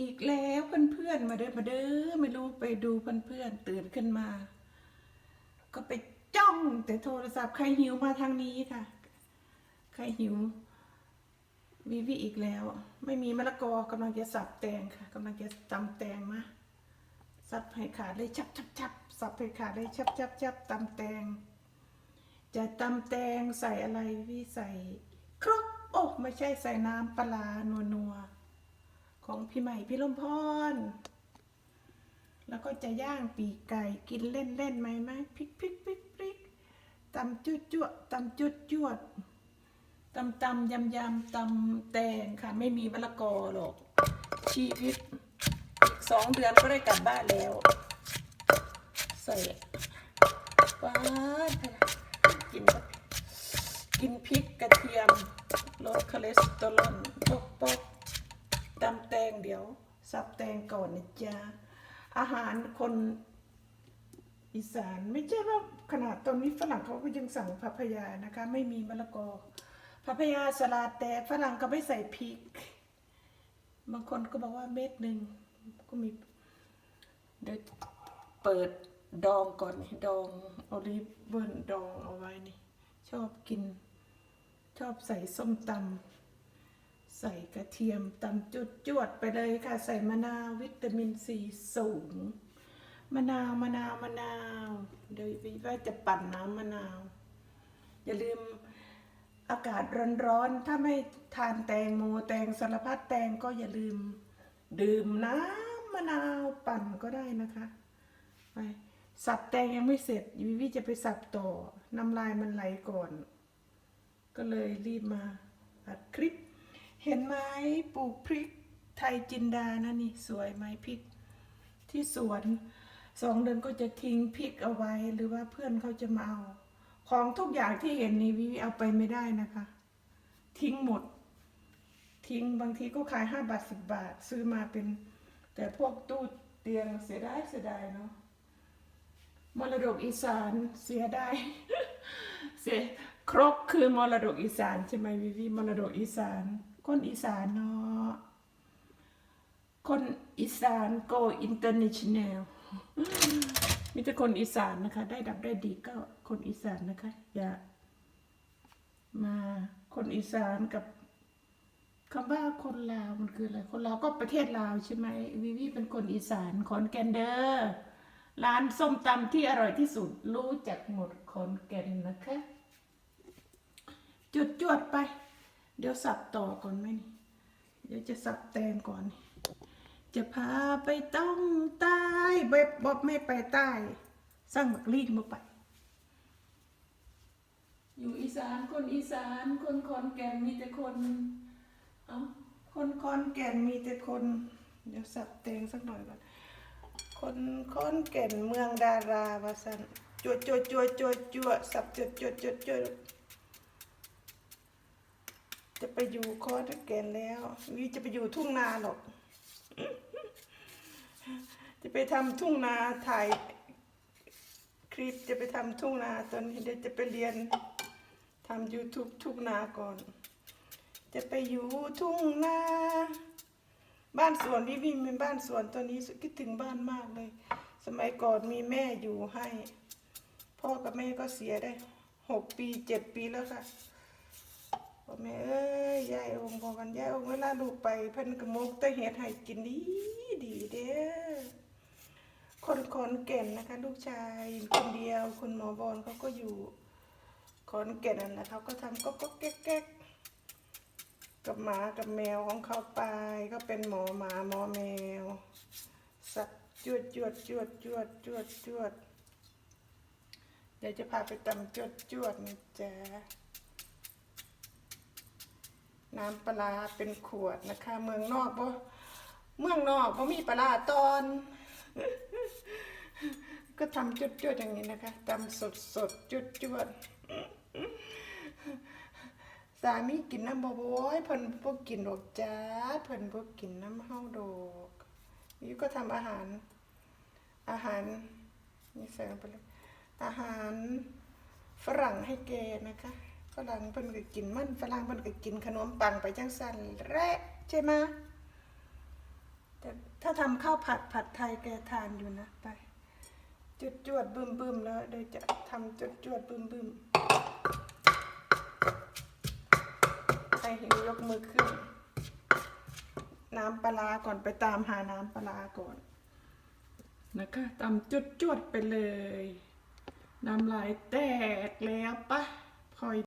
อีกแล้วเพื่อนๆมาเด้อมาเด้อไม่รู้ไปดูเพื่อนๆตื่นขึ้นมา ก็ไปจ้องแต่โทรศัพท์ใครหิวมาทางนี้ค่ะ ใครหิววิวิอีกแล้ว ไม่มีมะละกอกำลังจะสับแตงค่ะกำลังจะตำแตงมาสับให้ขาดเลยชับชับชับสับให้ขาดเลยชับชับชับตำแตง จะตำแตงใส่อะไรวิใส่ครกโอ้ไม่ใช่ใส่น้ำปลานัวนัว พี่ใหม่พี่ลมพร แล้วก็จะย่างปีกไก่กินเล่นเล่นๆไหมไหมพริกพริกพริกพริกตำจุดจวดตำจุดจวดตำตำยำยำตำแตงค่ะไม่มีมะละกอหรอก ชีวิตอีกสองเดือนก็ได้กลับบ้านแล้ว ใส่ว้าดกินกินพริกกระเทียมลดคอเลสเตอรอลปกปก ตำแตงเดี๋ยว สับแตงก่อนนะจ๊ะอาหารคนอีสานไม่ใช่ว่าขนาดตอนนี้ฝรั่งเขาก็ยังสั่งพัพยานะคะ ไม่มีมะละกอพัพยาสลัดแต่ฝรั่งก็ไม่ใส่พริก บางคนก็บอกว่าเม็ดหนึ่งก็มีเดี๋ยวเปิดดองก่อนดองโอลิฟเบิร์นดองเอาไว้นี่ ชอบกิน ชอบใส่ส้มตำ ใส่กระเทียมตำจุดจวดไปเลยค่ะ ใส่มะนาววิตามินซีสูง มะนาวมะนาวมะนาว เดี๋ยววิว่าจะปั่นน้ำมะนาว อย่าลืมอากาศร้อนๆ ถ้าไม่ทานแตงโมแตงสารพัดแตงก็อย่าลืม ดื่มน้ำมะนาวปั่นก็ได้นะคะไปสับแตงยังไม่เสร็จวิวิจะไปสับต่อน้ำลายมันไหลก่อน ก็เลยรีบมาอัดคลิป เห็นไหมปลูกพริกไทยจินดานะนี่สวยไหมพริกที่สวนสองเดือนก็จะทิ้งพริกเอาไว้หรือว่าเพื่อนเขาจะมาเอา ของทุกอย่างที่เห็นนี่วิวเอาไปไม่ได้นะคะ ทิ้งหมด ทิ้งบางทีก็ขายห้าบาทสิบบาท ซื้อมาเป็น แต่พวกตู้เตียงเสียดายเสียดายเนาะมรดกอีสานเสียดายเสียครกคือมรดกอีสานใช่ไหมวิวิมรดกอีสาน คนอีสานเนาะคนอีสาน go international มีแต่คนอีสานนะคะ ได้ดับได้ดีก็คนอีสานนะคะ อย่า มาคนอีสานกับคำว่าคนลาวมันคืออะไร คนลาวก็ประเทศลาวใช่ไหมวิวิเป็นคนอีสานขอนแก่นเด้อร้านส้มตำที่อร่อยที่สุด รู้จักหมดขอนแก่นนะคะ จุดจวดไป เดี๋ยวสับต่อก่อนไหมนี่ เดี๋ยวจะสับแตงก่อนนี่จะพาไปต้องใต้แบบบอกไม่ไปใต้ สร้างบักลีกมาไป อยู่อีสานคนอีสานคนคอนแก่นมีแต่คน เอ้าคนคอนแก่นมีแต่คน เดี๋ยวสับแตงสักหน่อยก่อน คนคอนแก่นเมืองดาราวาสันจวดจวดจวดจวดจวดสับจวดจวดจวดจวด จะไปอยู่คอนแกนแล้ววิจะไปอยู่ทุ่งนาหรอก จะไปทำทุ่งนาถ่ายคลิปจะไปทำทุ่งนาตอนนี้เดี๋ยวจะไปเรียนทำ YouTube ทุ่งนาก่อน จะไปอยู่ทุ่งนา บ้านสวนวิวิเป็นบ้านสวนตอนนี้คิดถึงบ้านมากเลย สมัยก่อนมีแม่อยู่ให้ พ่อกับแม่ก็เสียได้หกปีเจ็ดปีแล้วค่ะ พ่อแม่เอ้ยยายองค์พอกันยายองค์เวลาลูกไปเพิ่นกระมกแต่เห็ดให้กินดีดีเด้อคนขอนแก่นนะคะ ลูกชายคนเดียวคุณหมอบอลเขาก็อยู่ขอนแก่นนั่นแหละเขาก็ทำก็ก็แก๊กแก๊กกับหมากับแมวของเขาไปก็เป็นหมอหมาหมอแมว สัตว์จวดจวดจวดจวดจวดจวดเดี๋ยวจะพาไปตำจวดจวดนะจ๊ะ น้ำปลาเป็นขวดนะคะ เมืองนอกบ่เมืองนอกบ่มีปลาตอน ก็ทำจวดจวดอย่างนี้นะคะตำสดสดจวดจวดสามีกินน้ำบ่บ่อยเพิ่นบ่กินดอกจ้าเพิ่นบ่กินน้ำเฮาดอกนี่ก็ทำอาหาร อาหารนี่ใส่ลงไปเลยอาหารฝรั่งให้แกนะคะ รั่งเพิ่นก็กินมันฝรั่งเพิ่นก็กินขนมปังไปจังซั่นแหละใช่ไหมแต่ถ้าทำข้าวผัดผัดไทยแกทานอยู่นะไปจุดจวดบึมบึมแล้วเดี๋ยวจะทำจุดจวดบึมบึมใครหิวยกมือขึ้น น้ำปลาก่อนไปตามหาน้ำปลาก่อนนะคะตำจุดจวดไปเลย น้ำลายแตกแล้วปะ